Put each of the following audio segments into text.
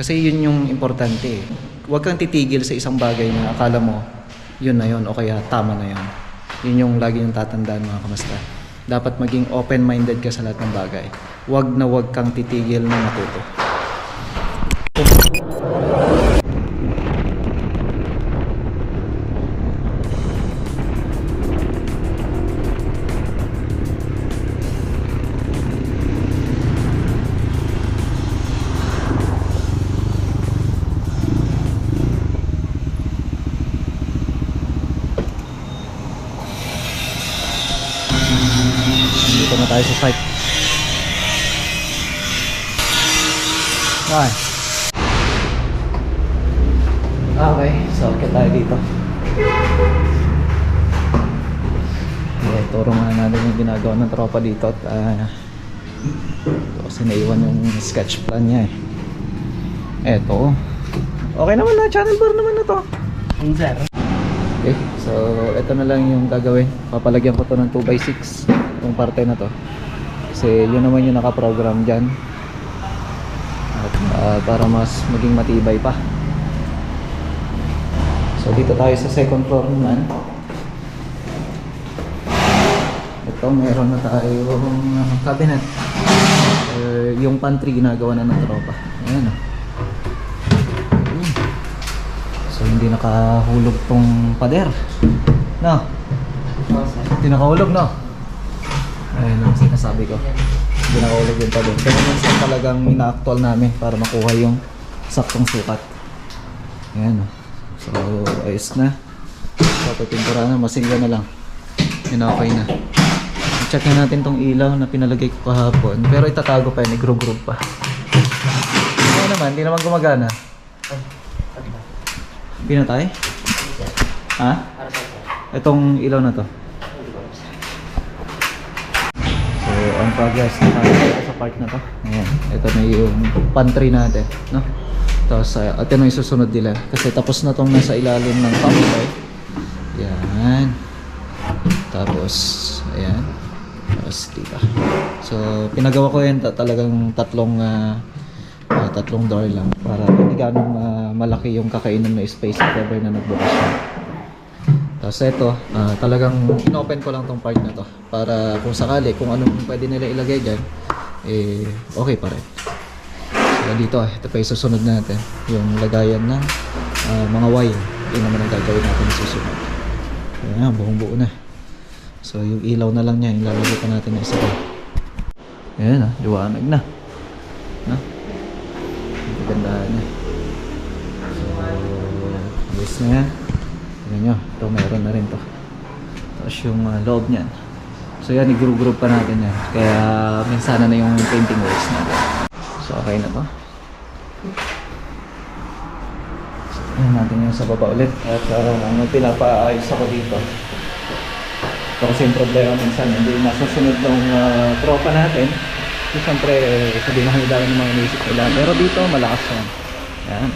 Kasi yun yung importante eh. Huwag kang titigil sa isang bagay na akala mo yun na yun o kaya tama na yun. Yun yung lagi yung tatandaan mga kamasta. Dapat maging open-minded ka sa lahat ng bagay. Huwag na huwag kang titigil na matuto. Na Okay, turo nga natin yung ginagawa ng tropa dito at ah, kasi naiwan yung sketch plan niya eh. Eto. Okay naman na, channel bar naman na to. Sir. Okay, so ito na lang yung gagawin. Papalagyan ko to ng 2x6 yung parte na to. Kasi yun naman yung nakaprogram dyan. At ah, para mas maging matibay pa. So dito tayo sa second floor naman. Ito meron na tayong ah, cabinet. Eh, yung pantry ginagawa na ng tropa. Ayan oh. Ayun. So hindi nakahulog tong pader. No? Hindi nakahulog no? Ayun ang sinasabi ko. Hindi nakahulog yung pader. Pero minsan talagang ina-actual namin para makuha yung saktong sukat. Ayan oh. So ayos na. So pipintura na, masilya na lang. Yun okay na. Check na natin tong ilaw na pinalagay ko kahapon. Pero itatago pa yun, i-group-group pa. Ano naman, hindi naman gumagana. Pinatay? Ha? Itong ilaw na to. So, on progress na sa part na to. Ayan. Ito na yung pantry natin. No? Tapos, uh, ito na yung susunod nila. Kasi tapos na tong nasa ilalim ng pumper. Yan. Tapos, ayan. Tapos, dito. So, pinagawa ko yun ta- talagang tatlong ah, ah, tatlong door lang para hindi ganong ah, malaki yung kakainan na space if na nagbukas siya. Tapos ito, ah, talagang inopen ko lang tong part na to para kung sakali, kung anong pwede nila ilagay dyan, eh, okay pa rin. So dito, ah, ito pa yung susunod natin, yung lagayan ng ah, mga wire. Yun naman ang gagawin natin sa susunod. Ayan, buong buo na. So yung ilaw na lang niya, yung lalagay pa natin na isa pa. Ayan ah, liwanag na. No? Ang kagandahan niya. So, ayos na yan. Tingnan nyo, ito meron na rin to. Tapos yung ah, loob niyan. So yan, i-group-group pa natin yan. Kaya minsan na yung painting works natin. So okay na to. So, tingnan natin yung sa baba ulit. At uh, ano, pinapaayos ako dito. Ito kasi yung problema minsan, hindi nasusunod ng uh, tropa natin. So, siyempre, eh, sabihin na dami ng mga inisip nila. Pero dito, malakas yan. Yan.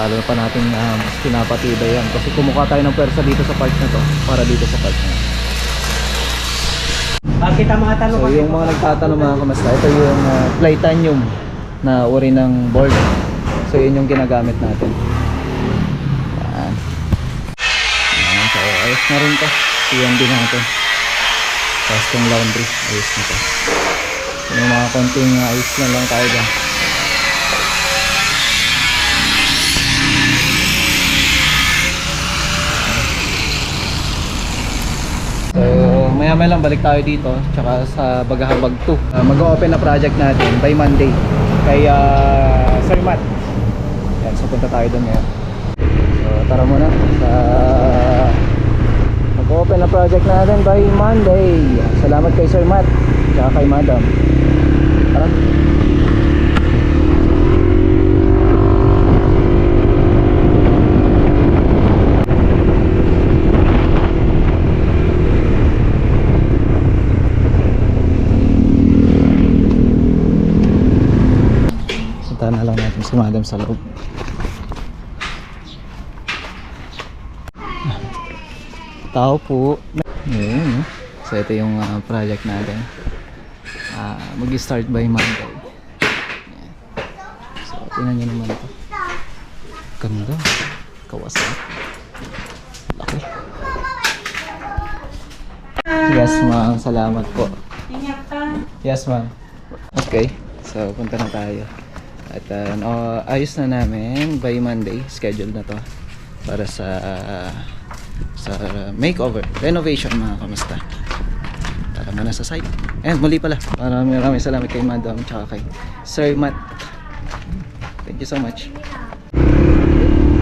Lalo pa natin uh, mas pinapatibay yan. Kasi kumuha tayo ng pwersa dito sa part na to. Para dito sa part na yan. Ah, kita mga tanong So yung mga nagtatanong mga kamasta, ito yung uh, Playtanium na uri ng board. So yun yung ginagamit natin. Yan. Yan. So ayos na rin to. Din natin. Tapos laundry, ayos na to. Yung mga konting uh, ayos na lang tayo dyan. So, maya maya lang balik tayo dito tsaka sa Bagahabag 2. Uh, Mag-open na project natin by Monday kay uh, Sir Matt. Yan, so punta tayo doon ngayon. So, tara muna sa mag-open na project natin by Monday. Salamat kay Sir Matt tsaka kay Madam. Tara. Puntahan na lang natin si Madam sa loob. Tao po. Ayun, no? So ito yung ah, project natin. Ah, mag-start by Monday. Ayan. So Tingnan nyo naman ito. Ganda. Kawasan. Laki. Yes, ma'am. Salamat po. Yes, ma'am. Okay. So, punta na tayo. At uh, no, ayos na namin by Monday. Scheduled na to. Para sa sa makeover. Renovation mga kamusta. Tara muna sa site. And muli pala. Maraming maraming salamat kay Madam tsaka kay Sir Matt. Thank you so much.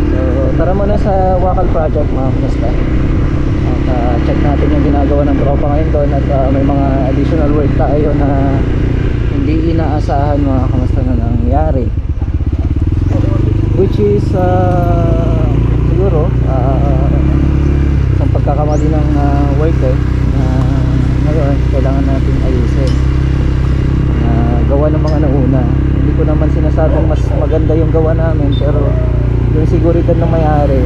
So, tara muna sa Wakal Project mga kamusta. At uh, check natin yung ginagawa ng tropa ngayon doon at uh, may mga additional work tayo na hindi inaasahan mga kamusta na nangyari. Which is uh, siguro uh, ang pagkakamali ng uh, worker na ngayon kailangan natin ayusin. Na gawa ng mga nauna. Hindi ko naman sinasabing mas maganda yung gawa namin pero yung seguridad na mayari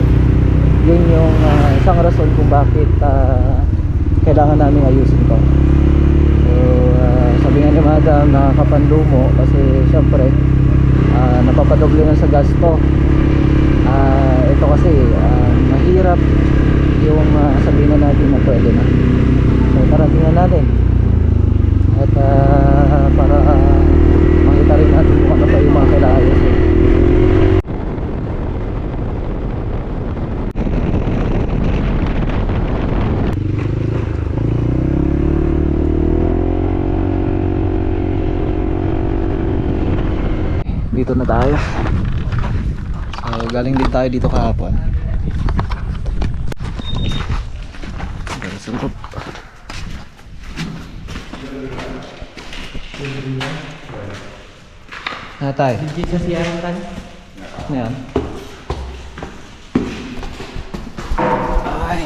yun yung uh, isang rason kung bakit uh, kailangan namin ayusin to. So uh, sabi nga ni madam nakakapanlumo kasi syempre uh, napapadoble na sa gasto. Uh, ito kasi uh, mahirap yung uh, sabihin na natin na pwede na. So tara tingnan natin. At uh, para uh, makita rin natin kung ano pa yung mga kailangan ayusin dito na tayo. So galing din tayo dito kahapon. So na tayo? Hindi sa siyaran ano yan? Ay.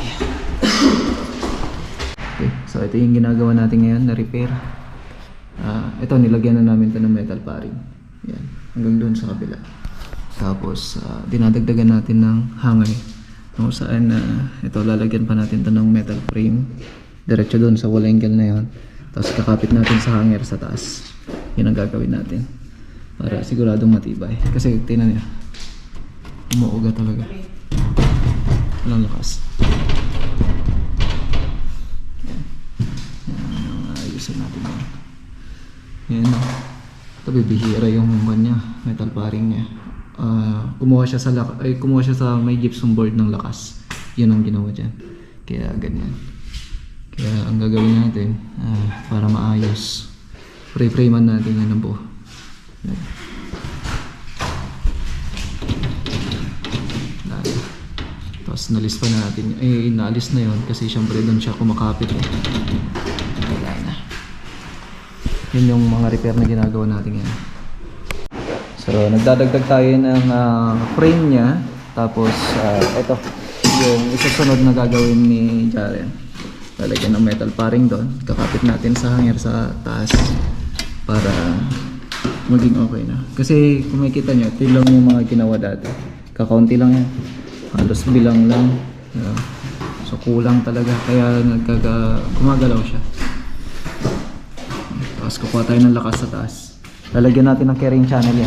Okay, so ito yung ginagawa natin ngayon na repair. Ah, ito nilagyan na namin to ng metal paring. Yan hanggang doon sa kabila. Tapos ah, dinadagdagan natin ng hangay kung saan na ito lalagyan pa natin to ng metal frame. Diretso doon sa wall angle na yon tapos kakapit natin sa hanger sa taas. Yun ang gagawin natin para siguradong matibay. Kasi tingnan niyo umuuga talaga. Walang lakas. Yan. Yan ayusin natin yan yan. o ito bibihira yung kanya metal paring niya Ah, kumuha siya sa lak- ay kumuha siya sa may gypsum board ng lakas yun ang ginawa dyan kaya ganyan kaya ang gagawin natin ah, para maayos pre-framean natin yan ng buo. Tapos nalis pa natin. Eh, naalis na yon kasi syempre doon siya kumakapit eh. Yun yung mga repair na ginagawa natin ngayon. So, nagdadagdag tayo ng ah, frame niya. Tapos, ah, ito. Yung isusunod na gagawin ni Jaren. Lalagyan ng metal paring doon. Kakapit natin sa hanger sa taas. Para maging okay na. Kasi kung makikita nyo, ito lang yung mga ginawa dati. Kakaunti lang yan. Halos bilang lang. Yeah. So kulang talaga. Kaya nagkaga, gumagalaw siya. Tapos kukuha tayo ng lakas sa taas. Lalagyan natin ng carrying channel yan.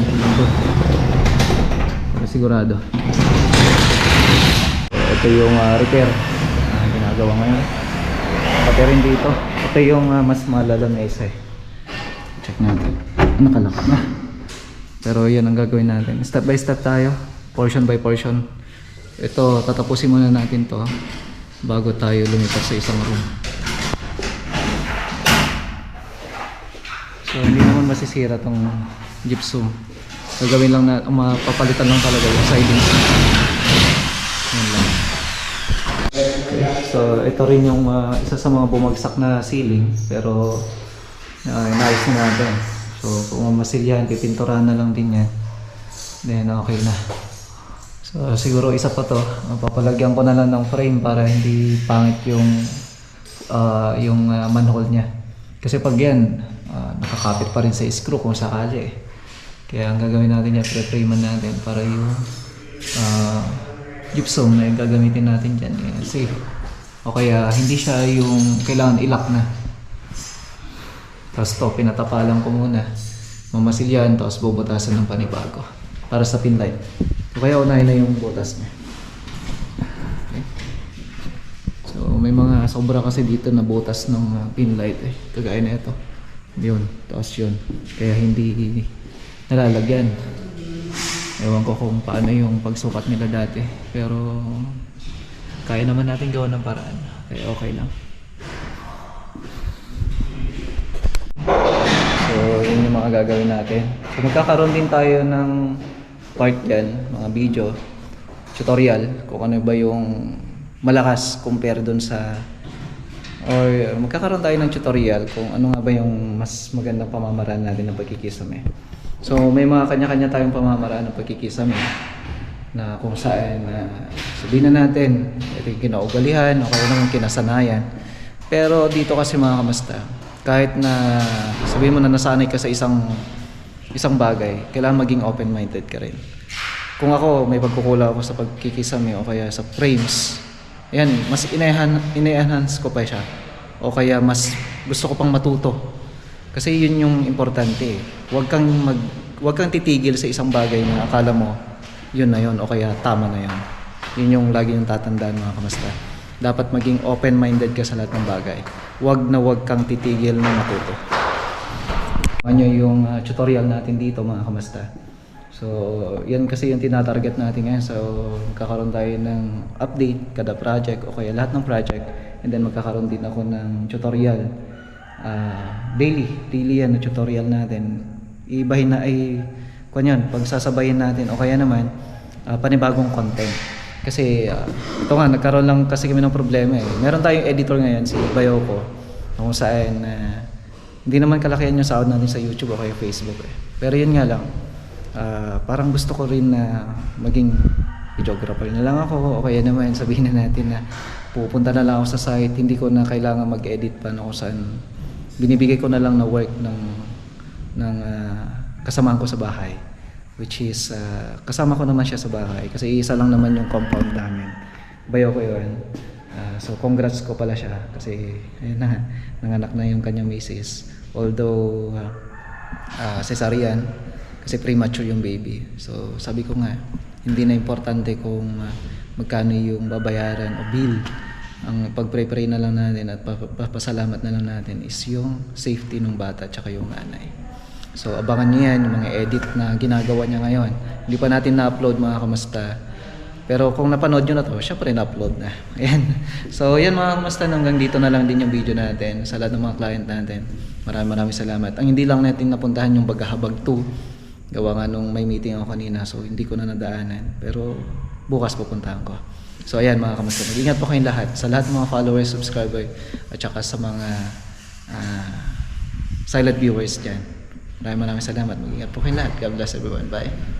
Para sigurado. Ito yung ah, repair na ginagawa ngayon. Pati rin dito. Ito yung ah, mas malala isa eh. Check natin. Nakalak na. Pero yan ang gagawin natin. Step by step tayo. Portion by portion. Ito, tatapusin muna natin to bago tayo lumipat sa isang room. So, hindi naman masisira tong gypsum. Gagawin lang na, mapapalitan lang talaga yung siding. Yan. So, ito rin yung uh, isa sa mga bumagsak na ceiling. Pero, uh, inayos na natin. So, kung masilyan, pipinturahan na lang din yan. Then, okay na. So, siguro isa pa to. Papalagyan ko na lang ng frame para hindi pangit yung uh, yung uh, manhole niya. Kasi pag yan, uh, nakakapit pa rin sa screw kung sakali eh. Kaya ang gagawin natin yan, pre-frame natin para yung uh, gypsum na yung gagamitin natin dyan eh, safe. O kaya hindi siya yung kailangan ilak na. Tapos to, pinatapalan ko muna. Mamasilyan, tapos bubutasan ng panibago. para sa pin light. So kaya unahin na yung butas niya. Okay. So may mga sobra kasi dito na butas ng uh, pin light eh. Kagaya na ito. Yun, tapos yun. Kaya hindi nalalagyan. Ewan ko kung paano yung pagsukat nila dati. Pero kaya naman natin gawa ng paraan. Kaya okay lang. So, yun yung mga gagawin natin. So, magkakaroon din tayo ng part yan, mga video, tutorial, kung ano ba yung malakas compare dun sa or magkakaroon tayo ng tutorial kung ano nga ba yung mas magandang pamamaraan natin ng pagkikisame. So, may mga kanya-kanya tayong pamamaraan ng pagkikisame na kung saan na sabihin na natin, ito yung kinaugalihan o kaya naman kinasanayan. Pero dito kasi mga kamasta, kahit na sabihin mo na nasanay ka sa isang isang bagay, kailangan maging open-minded ka rin. Kung ako, may pagkukulang ako sa pagkikisame o kaya sa frames, yan, mas ine-enhance ko pa siya. O kaya mas gusto ko pang matuto. Kasi yun yung importante eh. Huwag kang, mag, huwag kang titigil sa isang bagay na akala mo yun na yun o kaya tama na yun. Yun yung lagi yung tatandaan mga kamasta. Dapat maging open-minded ka sa lahat ng bagay. Huwag na huwag kang titigil na matuto. Ano yung uh, tutorial natin dito mga kamasta. So, yan kasi yung tinatarget natin ngayon. So, magkakaroon tayo ng update kada project o kaya lahat ng project. And then magkakaroon din ako ng tutorial. ah daily, daily yan na tutorial natin. Ibahin na ay, kung yan, pagsasabayin natin o kaya naman, ah, panibagong content. Kasi, ah, ito nga, nagkaroon lang kasi kami ng problema eh. Meron tayong editor ngayon, si Bayoko, kung saan, ah, hindi naman kalakihan yung sahod natin sa YouTube o kaya Facebook eh. Pero yun nga lang, ah, parang gusto ko rin na maging videographer na lang ako o kaya naman sabihin na natin na pupunta na lang ako sa site, hindi ko na kailangan mag-edit pa na kung saan. Binibigay ko na lang na work ng ng ah, kasamahan ko sa bahay which is ah, kasama ko naman siya sa bahay kasi isa lang naman yung compound namin. Bayo ko yun. Ah, so congrats ko pala siya kasi ayun na nanganak na yung kanyang misis. Although ah, ah, cesarean kasi premature yung baby so sabi ko nga hindi na importante kung ah, magkano yung babayaran o bill ang pag-pray-pray na lang natin at pa- papasalamat na lang natin is yung safety ng bata at yung nanay. So abangan nyo yan, yung mga edit na ginagawa niya ngayon. Hindi pa natin na-upload mga kamusta. Pero kung napanood nyo na to, syempre na-upload na. Ayan. So yan mga kamusta, hanggang dito na lang din yung video natin sa lahat ng mga client natin. Maraming maraming salamat. Ang hindi lang natin napuntahan yung Baghahabag 2. Gawa nga nung may meeting ako kanina so hindi ko na nadaanan. Pero bukas pupuntahan ko. So ayan mga kamusta, mag-ingat po kayong lahat sa lahat ng mga followers, subscriber at saka sa mga ah, silent viewers dyan. Maraming maraming salamat. Mag-ingat po kayong lahat. God bless everyone. Bye.